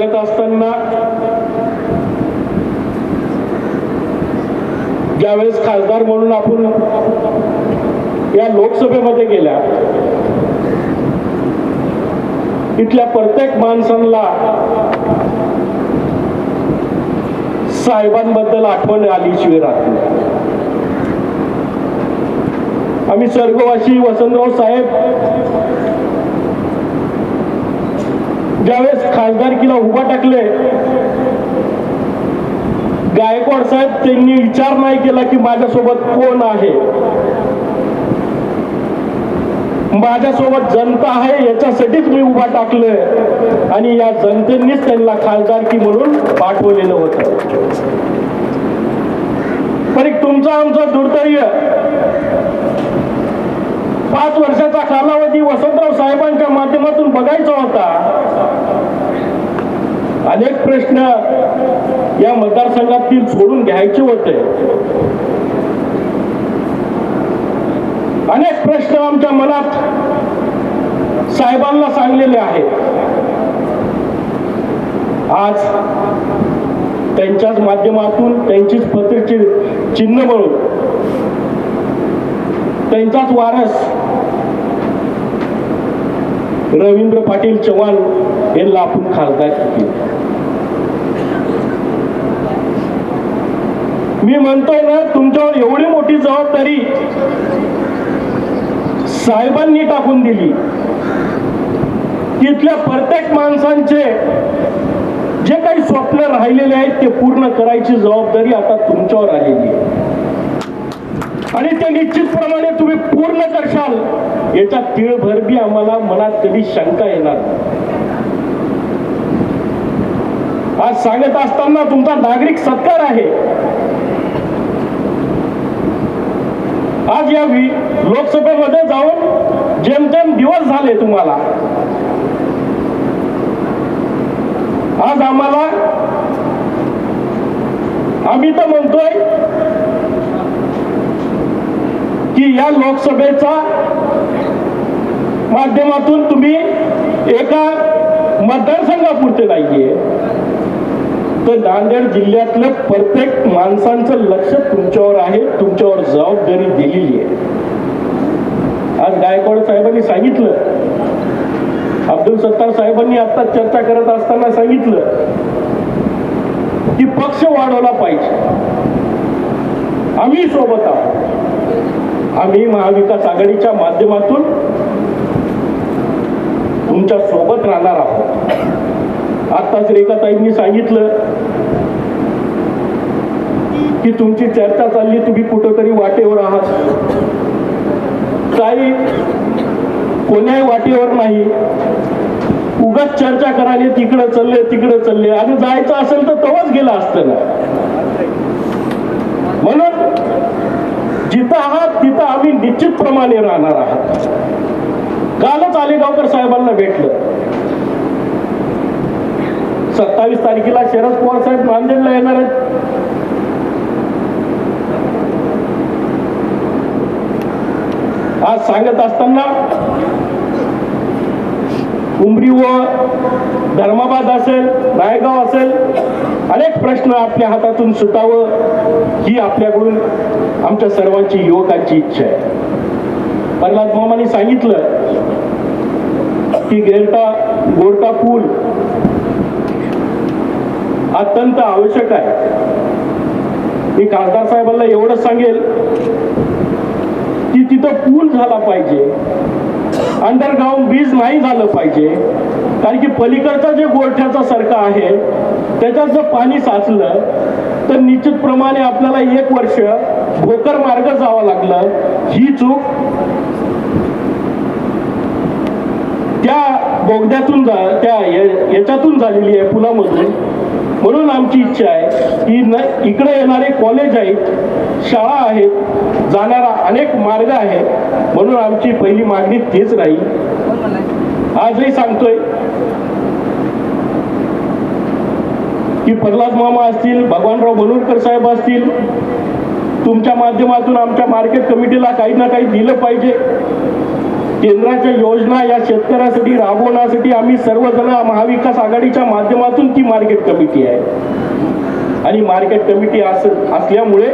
बोलत असताना ज्यावेळेस खासदार म्हणून आपण या लोकसभेमध्ये गेल्या इथल्या प्रत्येक माणसांना साहेबांबद्दल आठवण आलीशिवाय राहत आम्ही स्वर्गवासी वसंतराव साहेब ज्यावेळेस खासदारकीला उभा टाकले गायकवाड साहेब त्यांनी विचार नाही केला की माझ्यासोबत कोण आहे? माझ्यासोबत जनता आहे याच्यासाठीच मी उभा टाकलं. आणि या जनतेनीच त्यांना खासदारकी म्हणून पाठवलेलं होतं. पण एक तुमचं आमचं दुर्दैव पाच वर्षाचा कालावधी वसंतराव साहेबांच्या माध्यमातून बघायचा होता. अनेक प्रश्न या मतदारसंघातील सोडून घ्यायचे होते. अनेक प्रश्न आमच्या मनात साहेबांना सांगलेले आहेत. आज त्यांच्याच माध्यमातून त्यांचीच पत्रिके चिन्ह म्हणून त्यांचाच वारस रवींद्र पाटील चव्हाण यांना आपण खासदार मी म्हणतोय ना तुमच्यावर एवढी मोठी जबाबदारी साहेबांनी टाकून दिली. तिथल्या प्रत्येक माणसांचे जे काही स्वप्न राहिलेले आहेत ते पूर्ण करायची जबाबदारी आता तुमच्यावर आलेली आहे. आणि ते निश्चितप्रमाणे तुम्ही पूर्ण करशाल. याच्या तिळभर बी आम्हाला मनात कधी शंका येणार आज सांगत असताना तुमचा नागरिक सत्कार आहे. आज या लोकसभेमध्ये जाऊन जेमतेम दिवस झाले तुम्हाला. आज आम्हाला आम्ही तर म्हणतोय की या लोकसभेचा माध्यमातून तुम्ही एका मतदारसंघापुरते नाहीये. तर नांदेड जिल्ह्यातलं प्रत्येक माणसांचं लक्ष तुमच्यावर आहे तुमच्यावर जबाबदारी दिलेली आहे. आज गायकवाड साहेबांनी सांगितलं. अब्दुल सत्तार साहेबांनी आता चर्चा करत असताना सांगितलं की पक्ष वाढवला पाहिजे. आम्ही सोबत आहोत. आम्ही महाविकास आघाडीच्या माध्यमातून तुमच्यासोबत राहणार आहोत. आत्ताच रेखाताईंनी सांगितलं की तुमची चर्चा चालली तुम्ही कुठंतरी वाटेवर आहात. काही कोण्याही वाटेवर नाही. उगाच चर्चा करायला तिकडं चालले तिकडं चालले. आणि जायचं असेल तर तवच गेलं असतं ना. म्हणून जिथं आहात तिथं आम्ही निश्चितप्रमाणे राहणार आहात. कालच आलेगावकर साहेबांना भेटलं. सत्तावीस तारखेला शरद पवार साहेब नांदेडला येणार आहेत. आज सांगत असताना उमरी व धर्माबाद असेल रायगाव असेल अनेक प्रश्न आपल्या हातातून सुटावं ही आपल्याकडून आमच्या सर्वांची युवकांची इच्छा आहे. प्रल्हाद मामाने सांगितलं की गेलटा गोडका पूल अत्यंत आवश्यक आहे. मी खासदार साहेबांना एवढंच सांगेल की तिथं पूल झाला पाहिजे. अंडरग्राऊंड ब्रिज नाही झालं पाहिजे. कारण की पलीकडचा जे गोरठ्याचा सरका आहे त्याच्यात जर पाणी साचलं तर निश्चितप्रमाणे आपल्याला एक वर्ष भोकर मार्ग जावं लागलं. ही चूक त्या बोगद्यातून जा त्या या- याच्यातून झालेली आहे पुलामधून. म्हणून आमची इच्छा आहे की न इकडे येणारे कॉलेज आहेत शाळा आहेत जाणारा अनेक मार्ग आहे म्हणून आमची पहिली मागणी तीच राहील. आजही सांगतोय की प्रल्हाद मामा असतील भगवानराव बनोरकर साहेब असतील तुमच्या माध्यमातून आमच्या मार्केट कमिटीला काही ना काही दिलं पाहिजे. केंद्राच्या योजना या शेतकऱ्यासाठी राबवण्यासाठी आम्ही सर्वजण महाविकास आघाडीच्या माध्यमातून ती मार्केट कमिटी आहे. आणि मार्केट कमिटी अस असल्यामुळे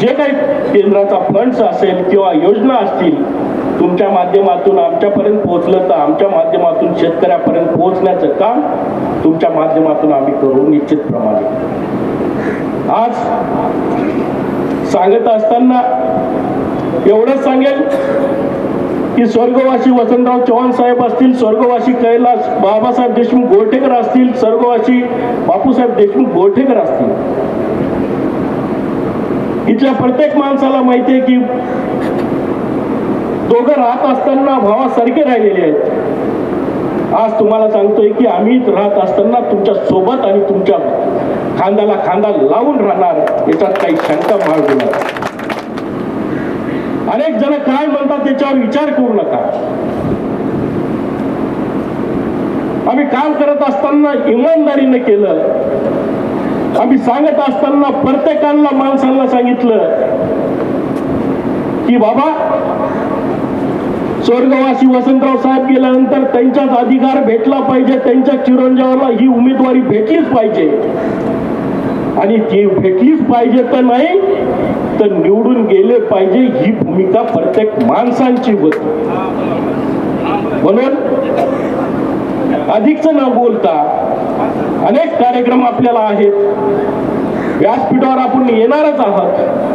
जे काही केंद्राचा फंड्स असेल किंवा योजना असतील तुमच्या माध्यमातून आमच्यापर्यंत पोहोचलं तर आमच्या माध्यमातून शेतकऱ्यापर्यंत पोहोचण्याचं काम तुमच्या माध्यमातून आम्ही करू निश्चितप्रमाणे. आज सांगत असताना एवढंच सांगेल की स्वर्गवासी वसंतराव चव्हाण साहेब असतील स्वर्गवासी कैलास बाबासाहेब देशमुख गोरठेकर असतील स्वर्गवासी बापूसाहेब देशमुख गोरठेकर असतील. इथल्या प्रत्येक माणसाला माहिती आहे की दोघं राहत असताना भावासारखे राहिलेले आहेत. आज तुम्हाला सांगतोय की आम्ही राहत असताना तुमच्यासोबत आणि तुमच्या खांद्याला खांदा लावून राहणार याच्यात काही शंका बाळगू नका अनेक जण काय म्हणतात त्याच्यावर विचार करू नका. आम्ही काम करत असताना इमानदारीने केलं. आम्ही सांगत असताना प्रत्येकाला माणसांना सांगितलं की बाबा स्वर्गवासी वसंतराव साहेब गेल्यानंतर त्यांचाच अधिकार भेटला पाहिजे. त्यांच्या चिरंजीवाला ही उमेदवारी भेटलीच पाहिजे. आणि ती भेटलीच पाहिजे तर नाही तर निवडून गेले पाहिजे ही भूमिका प्रत्येक माणसांची होती. म्हणून अधिकच न बोलता अनेक कार्यक्रम आपल्याला आहेत. व्यासपीठावर आपण येणारच आहात.